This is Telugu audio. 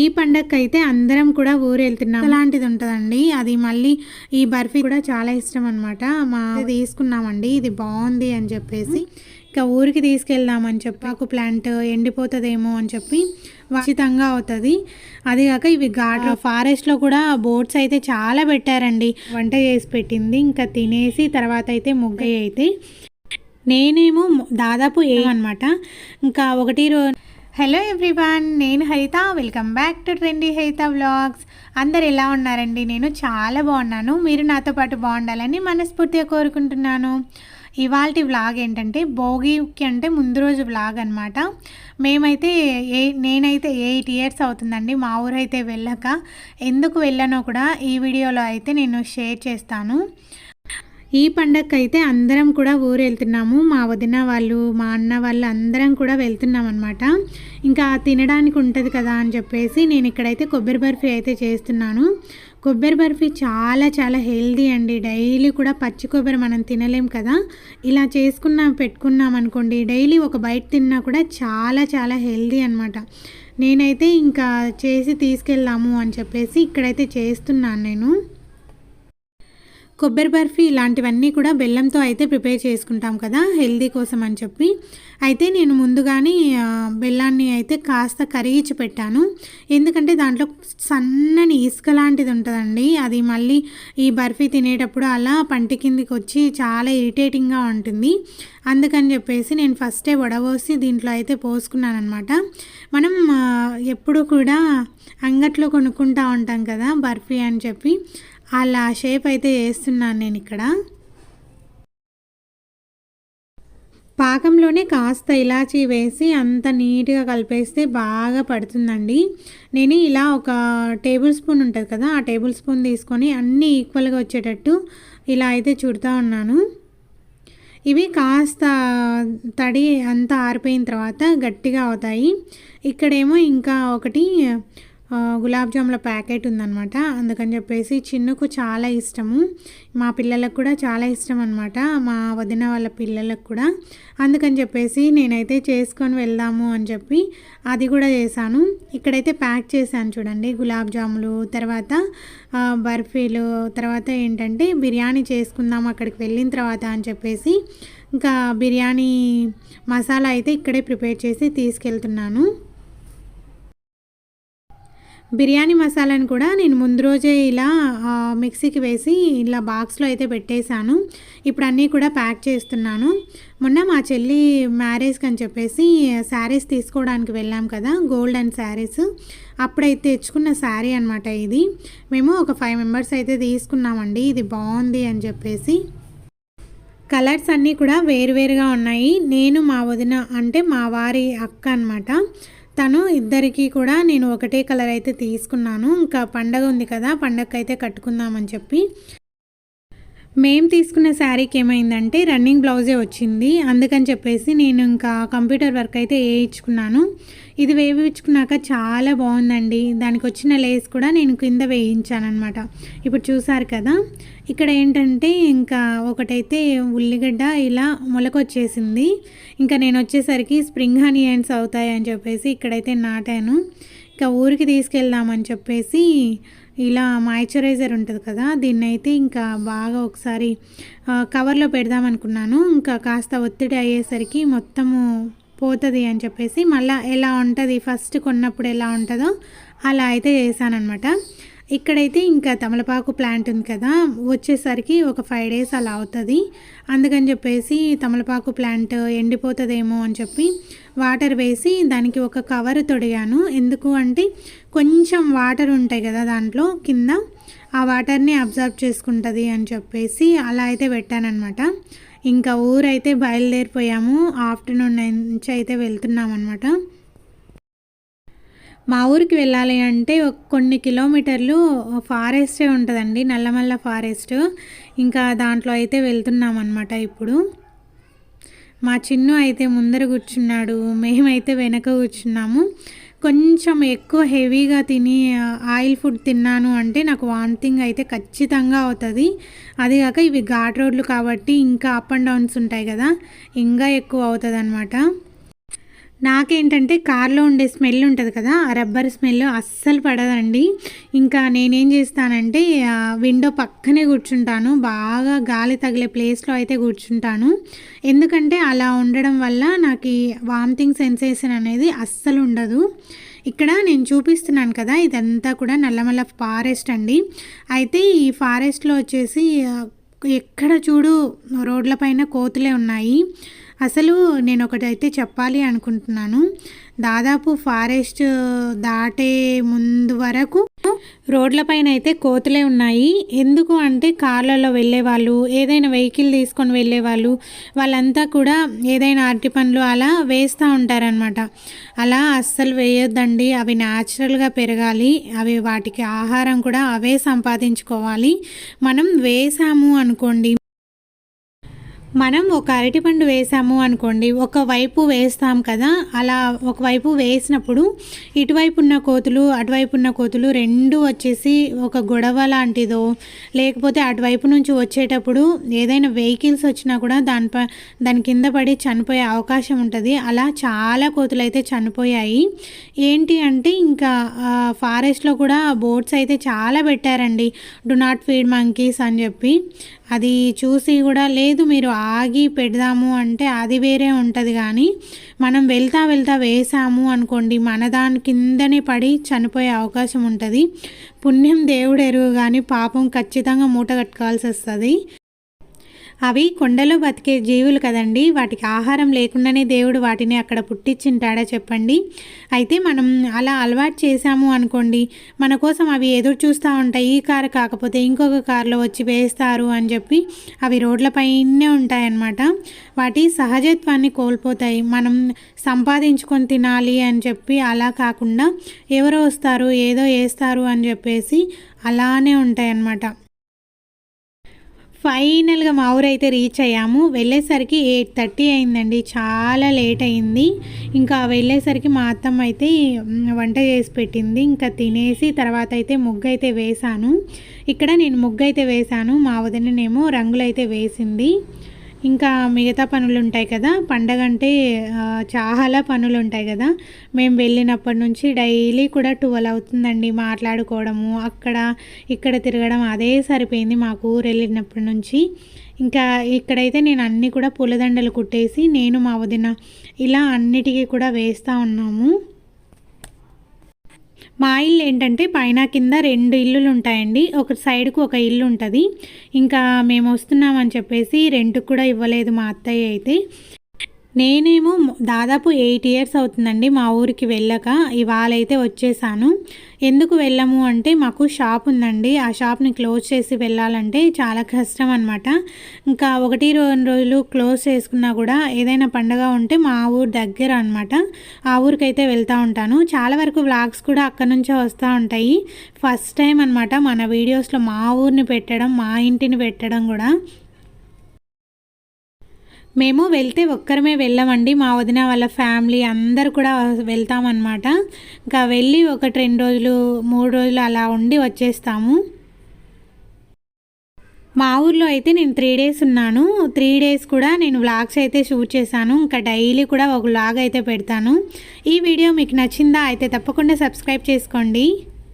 ఈ పండగకి అయితే అందరం కూడా ఊరు వెళ్తున్నాం అలాంటిది ఉంటుందండి అది మళ్ళీ ఈ బర్ఫీ కూడా చాలా ఇష్టం అనమాట మా తీసుకున్నామండి. ఇది బాగుంది అని చెప్పేసి. ఇక ఊరికి తీసుకెళ్దామని చెప్పి ఆకు ప్లాంట్ ఎండిపోతుందేమో అని చెప్పి ఉచితంగా అవుతుంది. అది కాక ఇవి ఘాట్ ఫారెస్ట్లో కూడా బోట్స్ అయితే చాలా పెట్టారండి. వంట చేసి పెట్టింది. ఇంకా తినేసి తర్వాత అయితే ముగ్గయ్య అయితే నేనేమో దాదాపు ఏమన్నమాట ఇంకా ఒకటి రో హలో ఎవ్రీవన్ నేను Haritha. Welcome back to trendy Haritha vlogs అందరు ఎలా ఉన్నారండి? నేను చాలా బాగున్నాను. మీరు నాతో పాటు బాగుండాలని మనస్ఫూర్తిగా కోరుకుంటున్నాను. ఇవాళ వ్లాగ్ ఏంటంటే భోగికి అంటే ముందు రోజు వ్లాగ్ అనమాట మేమైతే ఏ నేనైతే ఎయిట్ ఇయర్స్ అవుతుందండి. మా ఊరైతే వెళ్ళక ఎందుకు వెళ్ళానో కూడా ఈ వీడియోలో అయితే నేను షేర్ చేస్తాను. ఈ పండగకి అయితే అందరం కూడా ఊరు వెళ్తున్నాము మా వదిన వాళ్ళు మా అన్న వాళ్ళు అందరం కూడా వెళ్తున్నాం అనమాట ఇంకా తినడానికి ఉంటుంది కదా అని చెప్పేసి నేను ఇక్కడైతే కొబ్బరి బర్ఫీ అయితే చేస్తున్నాను. కొబ్బరి బర్ఫీ చాలా చాలా హెల్దీ అండి. డైలీ కూడా పచ్చి కొబ్బరి మనం తినలేం కదా. ఇలా చేసుకున్నాం పెట్టుకున్నాం అనుకోండి డైలీ ఒక బయట తిన్నా కూడా చాలా చాలా హెల్దీ అనమాట నేనైతే ఇంకా చేసి తీసుకెళ్దాము అని చెప్పేసి ఇక్కడైతే చేస్తున్నాను నేను. కొబ్బరి బర్ఫీ ఇలాంటివన్నీ కూడా బెల్లంతో అయితే ప్రిపేర్ చేసుకుంటాం కదా హెల్దీ కోసం అని చెప్పి. అయితే నేను ముందుగానే బెల్లాన్ని అయితే కాస్త కరిగించి పెట్టాను. ఎందుకంటే దాంట్లో సన్నని ఇసుక లాంటిది ఉంటుందండి. అది మళ్ళీ ఈ బర్ఫీ తినేటప్పుడు అలా పంటి కిందికి వచ్చి చాలా ఇరిటేటింగ్గా ఉంటుంది. అందుకని చెప్పేసి నేను ఫస్టే వడవోసి దీంట్లో అయితే పోసుకున్నాను అనమాట మనం ఎప్పుడు కూడా అంగట్లో కొనుక్కుంటూ ఉంటాం కదా బర్ఫీ అని చెప్పి. అలా షేప్ అయితే వేస్తున్నాను నేను ఇక్కడ. పాకంలోనే కాస్త ఇలాచీ వేసి అంత నీట్గా కలిపేస్తే బాగా పడుతుందండి. నేను ఇలా ఒక టేబుల్ స్పూన్ ఉంటుంది కదా ఆ టేబుల్ స్పూన్ తీసుకొని అన్నీ ఈక్వల్గా వచ్చేటట్టు ఇలా అయితే చుడుతూ ఉన్నాను. ఇవి కాస్త తడి అంతా ఆరిపోయిన తర్వాత గట్టిగా అవుతాయి. ఇక్కడేమో ఇంకా ఒకటి గులాబ్ జాముల ప్యాకెట్ ఉందనమాట అందుకని చెప్పేసి చిన్నుకు చాలా ఇష్టము. మా పిల్లలకు కూడా చాలా ఇష్టం అనమాట మా వదిన వాళ్ళ పిల్లలకు కూడా. అందుకని చెప్పేసి నేనైతే చేసుకొని వెళ్దాము అని చెప్పి అది కూడా చేశాను. ఇక్కడైతే ప్యాక్ చేశాను చూడండి గులాబ్ జాములు. తర్వాత బర్ఫీలు. తర్వాత ఏంటంటే బిర్యానీ చేసుకుందాం అక్కడికి వెళ్ళిన తర్వాత అని చెప్పేసి ఇంకా బిర్యానీ మసాలా అయితే ఇక్కడే ప్రిపేర్ చేసి తీసుకెళ్తున్నాను. బిర్యానీ మసాలాను కూడా నేను ముందు రోజే ఇలా మిక్సీకి వేసి ఇలా బాక్స్లో అయితే పెట్టేశాను. ఇప్పుడు అన్నీ కూడా ప్యాక్ చేస్తున్నాను. మొన్న మా చెల్లి మ్యారేజ్కి అని చెప్పేసి శారీస్ తీసుకోవడానికి వెళ్ళాం కదా గోల్డ్ అండ్ శారీస్. అప్పుడైతే తెచ్చుకున్న శారీ అనమాట ఇది. మేము ఒక ఫైవ్ మెంబర్స్ అయితే తీసుకున్నామండి ఇది బాగుంది అని చెప్పేసి. కలర్స్ అన్నీ కూడా వేరువేరుగా ఉన్నాయి. నేను మా వదిన అంటే మా వారి అక్క అనమాట తను ఇద్దరికీ కూడా నేను ఒకటే కలర్ అయితే తీసుకున్నాను. ఇంకా పండగ ఉంది కదా పండగకైతే కట్టుకుందామని చెప్పి. మేము తీసుకున్న శారీకి ఏమైందంటే రన్నింగ్ బ్లౌజే వచ్చింది. అందుకని చెప్పేసి నేను ఇంకా కంప్యూటర్ వర్క్ అయితే వేయించుకున్నాను. ఇది వేయించుకున్నాక చాలా బాగుందండి. దానికి వచ్చిన లేస్ కూడా నేను కింద వేయించాను అనమాట ఇప్పుడు చూసారు కదా ఇక్కడ ఏంటంటే ఇంకా ఒకటైతే ఉల్లిగడ్డ ఇలా మొలకొచ్చేసింది. ఇంకా నేను వచ్చేసరికి స్ప్రింగ్ హనియన్స్ అవుతాయని చెప్పేసి ఇక్కడైతే నాటాను. ఇంకా ఊరికి తీసుకెళ్దామని చెప్పేసి ఇలా మాయిశ్చరైజర్ ఉంటుంది కదా దీన్ని అయితే ఇంకా బాగా ఒకసారి కవర్లో పెడదాం అనుకున్నాను. ఇంకా కాస్త ఒత్తిడి అయ్యేసరికి మొత్తము పోతుంది అని చెప్పేసి మళ్ళీ ఎలా ఉంటుంది ఫస్ట్ కొన్నప్పుడు ఎలా ఉంటుందో అలా అయితే చేశానమాట ఇక్కడైతే ఇంకా తమలపాకు ప్లాంట్ ఉంది కదా వచ్చేసరికి ఒక ఫైవ్ డేస్ అలా అవుతుంది. అందుకని చెప్పేసి తమలపాకు ప్లాంట్ ఎండిపోతుందేమో అని చెప్పి వాటర్ వేసి దానికి ఒక కవర్ తొడిగాను. ఎందుకు అంటే కొంచెం వాటర్ ఉంటాయి కదా దాంట్లో కింద ఆ వాటర్ని అబ్జర్వ్ చేసుకుంటుంది అని చెప్పేసి అలా అయితే పెట్టానమాట ఇంకా ఊరైతే బయలుదేరిపోయాము. ఆఫ్టర్నూన్ నుంచి అయితే వెళ్తున్నాం అనమాట మా ఊరికి వెళ్ళాలి అంటే కొన్ని కిలోమీటర్లు ఫారెస్టే ఉంటుందండి నల్లమల్ల ఫారెస్ట్. ఇంకా దాంట్లో అయితే వెళ్తున్నాం అనమాట ఇప్పుడు. మా చిన్ను అయితే ముందర కూర్చున్నాడు మేమైతే వెనక కూర్చున్నాము. కొంచెం ఎక్కువ హెవీగా తిని ఆయిల్ ఫుడ్ తిన్నాను అంటే నాకు వామిటింగ్ అయితే ఖచ్చితంగా అవుతుంది. అది కాక ఇవి ఘాట్ రోడ్లు కాబట్టి ఇంకా అప్ అండ్ డౌన్స్ ఉంటాయి కదా ఇంకా ఎక్కువ అవుతుంది అనమాట నాకేంటంటే కార్లో ఉండే స్మెల్ ఉంటుంది కదా ఆ రబ్బర్ స్మెల్ అస్సలు పడదండి. ఇంకా నేనేం చేస్తానంటే విండో పక్కనే కూర్చుంటాను బాగా గాలి తగిలే ప్లేస్లో అయితే కూర్చుంటాను. ఎందుకంటే అలా ఉండడం వల్ల నాకు వామిటింగ్ సెన్సేషన్ అనేది అస్సలు ఉండదు. ఇక్కడ నేను చూపిస్తున్నాను కదా ఇదంతా కూడా నల్లమల్ల ఫారెస్ట్ అండి. అయితే ఈ ఫారెస్ట్లో వచ్చేసి ఎక్కడ చూడు రోడ్ల పైన కోతులే ఉన్నాయి. అసలు నేను ఒకటైతే చెప్పాలి అనుకుంటున్నాను. దాదాపు ఫారెస్ట్ దాటే ముందు వరకు రోడ్లపైన అయితే కోతులే ఉన్నాయి. ఎందుకు అంటే కార్లలో వెళ్ళేవాళ్ళు ఏదైనా వెహికల్ తీసుకొని వెళ్ళేవాళ్ళు వాళ్ళంతా కూడా ఏదైనా అరటి పండ్లు అలా వేస్తూ ఉంటారనమాట అలా అస్సలు వేయొద్దండి. అవి న్యాచురల్గా పెరగాలి. అవి వాటికి ఆహారం కూడా అవే సంపాదించుకోవాలి. మనం వేసాము అనుకోండి మనం ఒక అరటిపండు వేసాము అనుకోండి ఒకవైపు వేస్తాం కదా అలా ఒకవైపు వేసినప్పుడు ఇటువైపు ఉన్న కోతులు అటువైపు ఉన్న కోతులు రెండు వచ్చేసి ఒక గొడవ లాంటిదో లేకపోతే అటువైపు నుంచి వచ్చేటప్పుడు ఏదైనా వెహికల్స్ వచ్చినా కూడా దానిపై దాని కింద పడి చనిపోయే అవకాశం ఉంటుంది. అలా చాలా కోతులు అయితే చనిపోయాయి. ఏంటి అంటే ఇంకా ఫారెస్ట్లో కూడా బోట్స్ అయితే చాలా పెట్టారండి. డు నాట్ ఫీడ్ మంకీస్ అని చెప్పి. అది చూసి కూడా లేదు మీరు ఆగి పెడదాము అంటే అది వేరే ఉంటుంది కానీ మనం వెళ్తా వెళ్తా వేసాము అనుకోండి మన దాని కిందనే పడి చనిపోయే అవకాశం ఉంటుంది. పుణ్యం దేవుడు ఎరువు కానీ పాపం ఖచ్చితంగా మూట కట్టుకోవాల్సి వస్తుంది. అవి కొండలో బతికే జీవులు కదండి. వాటికి ఆహారం లేకుండానే దేవుడు వాటిని అక్కడ పుట్టించింటాడా చెప్పండి. అయితే మనం అలా అలవాటు చేసాము అనుకోండి మన కోసం అవి ఎదురు చూస్తూ ఉంటాయి. ఈ కారు కాకపోతే ఇంకొక కారులో వచ్చి వేస్తారు అని చెప్పి అవి రోడ్లపైనే ఉంటాయన్నమాట. వాటి సహజత్వాన్ని కోల్పోతాయి. మనం సంపాదించుకొని తినాలి అని చెప్పి అలా కాకుండా ఎవరో వస్తారు ఏదో వేస్తారు అని చెప్పేసి అలానే ఉంటాయన్నమాట. ఫైనల్గా మా ఊరైతే రీచ్ అయ్యాము. వెళ్ళేసరికి ఎయిట్ థర్టీ అయిందండి. చాలా లేట్ అయింది. ఇంకా వెళ్ళేసరికి మా అత్తమ్మ అయితే వంట చేసి పెట్టింది. ఇంకా తినేసి తర్వాత అయితే ముగ్గు అయితే వేశాను. ఇక్కడ నేను ముగ్గు అయితే వేశాను. మా వదిననేమో రంగులు అయితే వేసింది. ఇంకా మిగతా పనులు ఉంటాయి కదా. పండగ అంటే చాలా పనులు ఉంటాయి కదా. మేము వెళ్ళినప్పటి నుంచి డైలీ కూడా ట్వెల్వ్ అవుతుందండి మాట్లాడుకోవడము. అక్కడ ఇక్కడ తిరగడం అదే సరిపోయింది మాకు ఊరు వెళ్ళినప్పటి నుంచి. ఇంకా ఇక్కడైతే నేను అన్నీ కూడా పూలదండలు కుట్టేసి నేను మా వదిన ఇలా అన్నిటికీ కూడా వేస్తూ ఉన్నాము. మా ఇల్లు ఏంటంటే పైన కింద రెండు ఇల్లులు ఉంటాయండి ఒక సైడ్కు ఒక ఇల్లు ఉంటుంది ఇంకా మేము వస్తున్నామని చెప్పేసి రెంట్కి కూడా ఇవ్వలేదు మా అత్తయ్య అయితే. నేనేమో దాదాపు ఎయిట్ ఇయర్స్ అవుతుందండి మా ఊరికి వెళ్ళక. ఇవాళైతే వచ్చేసాను. ఎందుకు వెళ్ళము అంటే మాకు షాప్ ఉందండి. ఆ షాప్ని క్లోజ్ చేసి వెళ్ళాలంటే చాలా కష్టం అనమాట ఇంకా ఒకటి రెండు రోజులు క్లోజ్ చేసుకున్నా కూడా ఏదైనా పండగ ఉంటే మా ఊరు దగ్గర అనమాట ఆ ఊరికైతే వెళ్తూ ఉంటాను. చాలా వరకు వ్లాగ్స్ కూడా అక్కడ నుంచే వస్తూ ఉంటాయి. ఫస్ట్ టైం అనమాట మన వీడియోస్లో మా ఊరిని పెట్టడం మా ఇంటిని పెట్టడం కూడా. మేము వెళ్తే ఒక్కరమే వెళ్ళమండి. మా వదిన వాళ్ళ ఫ్యామిలీ అందరు కూడా వెళ్తామన్నమాట. ఇంకా వెళ్ళి ఒకటి రెండు రోజులు మూడు రోజులు అలా ఉండి వచ్చేస్తాము. మా ఊర్లో అయితే నేను త్రీ డేస్ ఉన్నాను. త్రీ డేస్ కూడా నేను వ్లాగ్స్ అయితే షూట్ చేశాను. ఇంకా డైలీ కూడా ఒక వ్లాగ్ అయితే పెడతాను. ఈ వీడియో మీకు నచ్చిందా అయితే తప్పకుండా సబ్స్క్రైబ్ చేసుకోండి.